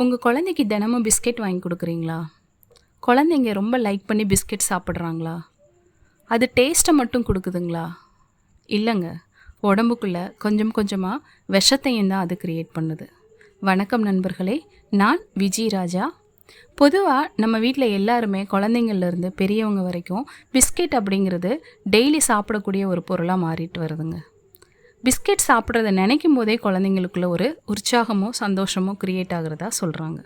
உங்கள் குழந்தைக்கு தினமும் பிஸ்கெட் வாங்கி கொடுக்குறீங்களா? குழந்தைங்க ரொம்ப லைக் பண்ணி பிஸ்கெட் சாப்பிட்றாங்களா? அது டேஸ்ட்டை மட்டும் கொடுக்குதுங்களா? இல்லைங்க. உடம்புக்குள்ளே கொஞ்சம் கொஞ்சமாக விஷத்தையும் தான் அது கிரியேட் பண்ணுது. வணக்கம் நண்பர்களே நான் விஜய் ராஜா. பொதுவாக நம்ம வீட்டில் எல்லாருமே குழந்தைங்கள்லேருந்து பெரியவங்க வரைக்கும் பிஸ்கெட் அப்படிங்கிறது டெய்லி சாப்பிடக்கூடிய ஒரு பொருளாக மாறிட்டு வருதுங்க. பிஸ்கெட் சாப்பிட்றத நினைக்கும் போதே குழந்தைங்களுக்குள்ள ஒரு உற்சாகமோ சந்தோஷமோ க்ரியேட் ஆகிறதா சொல்கிறாங்க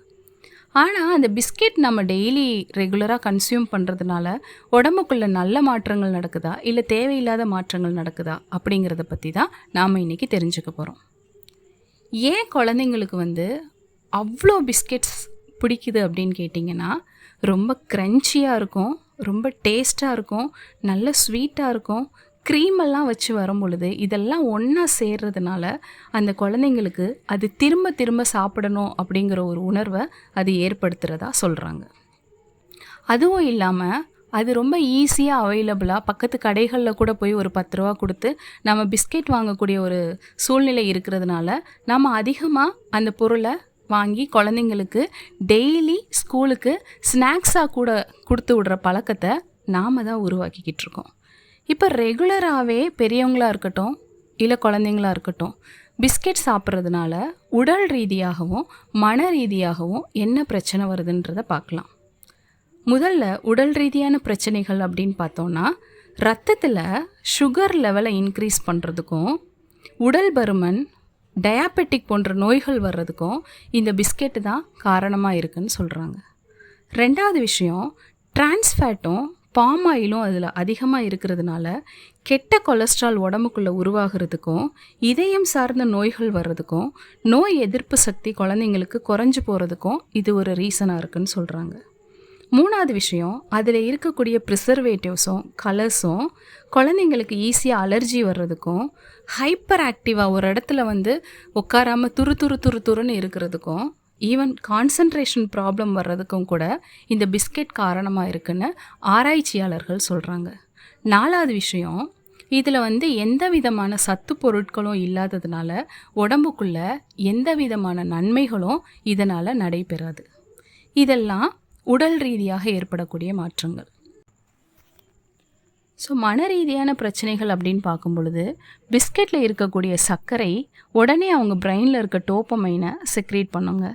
ஆனால் அந்த பிஸ்கெட் நம்ம டெய்லி ரெகுலராக கன்சியூம் பண்ணுறதுனால உடம்புக்குள்ள நல்ல மாற்றங்கள் நடக்குதா? இல்லை தேவையில்லாத மாற்றங்கள் நடக்குதா? அப்படிங்கிறத பற்றி தான் நாம் இன்றைக்கி தெரிஞ்சுக்க போகிறோம் ஏன் குழந்தைங்களுக்கு வந்து அவ்வளோ பிஸ்கெட்ஸ் பிடிக்குது அப்படின்னு கேட்டிங்கன்னா ரொம்ப க்ரன்ச்சியாக இருக்கும் ரொம்ப டேஸ்ட்டாக இருக்கும் நல்ல ஸ்வீட்டாக இருக்கும் க்ரீமெல்லாம் வச்சு வரும் பொழுது இதெல்லாம் ஒன்றா சேர்றதுனால அந்த குழந்தைங்களுக்கு அது திரும்ப திரும்ப சாப்பிடணும் அப்படிங்கிற ஒரு உணர்வை அது ஏற்படுத்துகிறதா சொல்கிறாங்க அதுவும் இல்லாமல் அது ரொம்ப ஈஸியாக அவைலபிளாக பக்கத்து கடைகளில் கூட போய் ஒரு பத்து ரூபா கொடுத்து நம்ம பிஸ்கெட் வாங்கக்கூடிய ஒரு சூழ்நிலை இருக்கிறதுனால நம்ம அதிகமாக அந்த பொருளை வாங்கி குழந்தைங்களுக்கு டெய்லி ஸ்கூலுக்கு ஸ்நாக்ஸாக கூட கொடுத்து விடுற பழக்கத்தை நாம் தான் உருவாக்கிக்கிட்டு இருக்கோம். இப்போ ரெகுலராகவே பெரியவங்களாக இருக்கட்டும் இல்லை குழந்தைங்களா இருக்கட்டும் பிஸ்கெட் சாப்பிட்றதுனால உடல் ரீதியாகவும் மன ரீதியாகவும் என்ன பிரச்சனை வருதுன்றத பார்க்கலாம். முதல்ல உடல் ரீதியான பிரச்சனைகள் அப்படின்னு பார்த்தோன்னா ரத்தத்தில் சுகர் லெவலை இன்க்ரீஸ் பண்ணுறதுக்கும் உடல் பருமன் டயாபெட்டிக் போன்ற நோய்கள் வர்றதுக்கும் இந்த பிஸ்கெட்டு தான் காரணமாக இருக்குன்னு சொல்கிறாங்க ரெண்டாவது விஷயம் டிரான்ஸ்ஃபேட்டும் பாம் ஆயிலும் அதில் அதிகமாக இருக்கிறதுனால கெட்ட கொலஸ்ட்ரால் உடம்புக்குள்ளே உருவாகிறதுக்கும் இதயம் சார்ந்த நோய்கள் வர்றதுக்கும் நோய் எதிர்ப்பு சக்தி குழந்தைங்களுக்கு குறைஞ்சு போகிறதுக்கும் இது ஒரு ரீசனாக இருக்குன்னு சொல்கிறாங்க மூணாவது விஷயம் அதில் இருக்கக்கூடிய ப்ரிசர்வேட்டிவ்ஸும் கலர்ஸும் குழந்தைங்களுக்கு ஈஸியாக அலர்ஜி வர்றதுக்கும் ஹைப்பர் ஆக்டிவாக ஒரு இடத்துல வந்து உட்காராமல் துரு துரு துரு துருன்னு இருக்கிறதுக்கும் ஈவன் கான்சன்ட்ரேஷன் ப்ராப்ளம் வர்றதுக்கும் கூட இந்த பிஸ்கெட் காரணமாக இருக்குன்னு ஆராய்ச்சியாளர்கள் சொல்கிறாங்க நாலாவது விஷயம் இதில் வந்து எந்த விதமான சத்து பொருட்களும் இல்லாததுனால உடம்புக்குள்ள எந்த விதமான நன்மைகளும் இதனால் நடைபெறாது. இதெல்லாம் உடல் ரீதியாக ஏற்படக்கூடிய மாற்றங்கள். ஸோ மன ரீதியான பிரச்சனைகள் அப்படின்னு பார்க்கும் பொழுது பிஸ்கெட்டில் இருக்கக்கூடிய சர்க்கரை உடனே அவங்க பிரெயினில் இருக்க டோப்பமைனை செக்ரேட் பண்ணுங்க.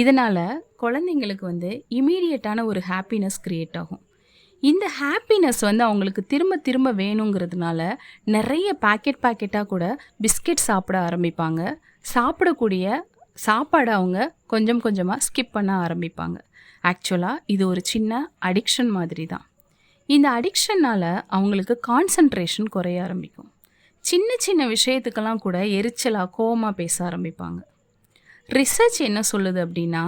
இதனால் குழந்தைங்களுக்கு வந்து இமீடியட்டான ஒரு ஹாப்பினஸ் க்ரியேட் ஆகும். இந்த ஹாப்பினஸ் வந்து அவங்களுக்கு திரும்ப திரும்ப வேணுங்கிறதுனால நிறைய பேக்கெட் பாக்கெட்டாக கூட பிஸ்கெட் சாப்பிட ஆரம்பிப்பாங்க. சாப்பிடக்கூடிய சாப்பாடை அவங்க கொஞ்சம் கொஞ்சமாக ஸ்கிப் பண்ண ஆரம்பிப்பாங்க. ஆக்சுவலாக இது ஒரு சின்ன அடிக்ஷன் மாதிரி தான் இந்த அடிக்ஷனால் அவங்களுக்கு கான்சன்ட்ரேஷன் குறைய ஆரம்பிக்கும். சின்ன சின்ன விஷயத்துக்கெல்லாம் கூட எரிச்சலாக கோவமாக பேச ஆரம்பிப்பாங்க. ரிசர்ச் என்ன சொல்லுது அப்படின்னா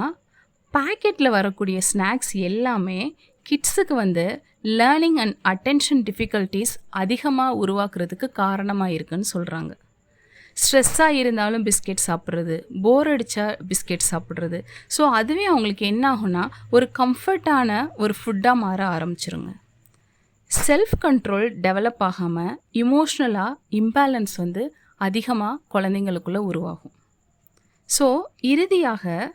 பேக்கெட்டில் வரக்கூடிய ஸ்நாக்ஸ் எல்லாமே கிட்ஸுக்கு வந்து லேர்னிங் அண்ட் அட்டென்ஷன் டிஃபிகல்ட்டிஸ் அதிகமாக உருவாக்குறதுக்கு காரணமாக இருக்குன்னு சொல்கிறாங்க ஸ்ட்ரெஸ்ஸாக இருந்தாலும் பிஸ்கெட் சாப்பிட்றது போர் அடித்தா பிஸ்கெட் சாப்பிட்றது. ஸோ அதுவே அவங்களுக்கு என்ன ஆகும்னா ஒரு கம்ஃபர்ட்டான ஒரு ஃபுட்டாக மாற ஆரம்பிச்சிருங்க. செல்ஃப் கண்ட்ரோல் டெவலப் ஆகாமல் இமோஷ்னலாக இம்பேலன்ஸ் வந்து அதிகமாக குழந்தைங்களுக்குள்ளே உருவாகும். ஸோ இறுதியாக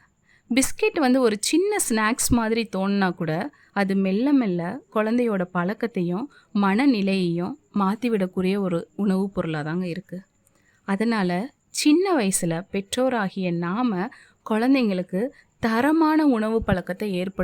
பிஸ்கெட் வந்து ஒரு சின்ன ஸ்நாக்ஸ் மாதிரி தோணுனா கூட அது மெல்ல மெல்ல குழந்தையோட பழக்கத்தையும் மனநிலையையும் மாற்றிவிடக்கூடிய ஒரு உணவுப் பொருளாக தாங்க இருக்குது அதனால் சின்ன வயசில் பெற்றோராகிய நாம் குழந்தைங்களுக்கு தரமான உணவு பழக்கத்தை ஏற்படுத்த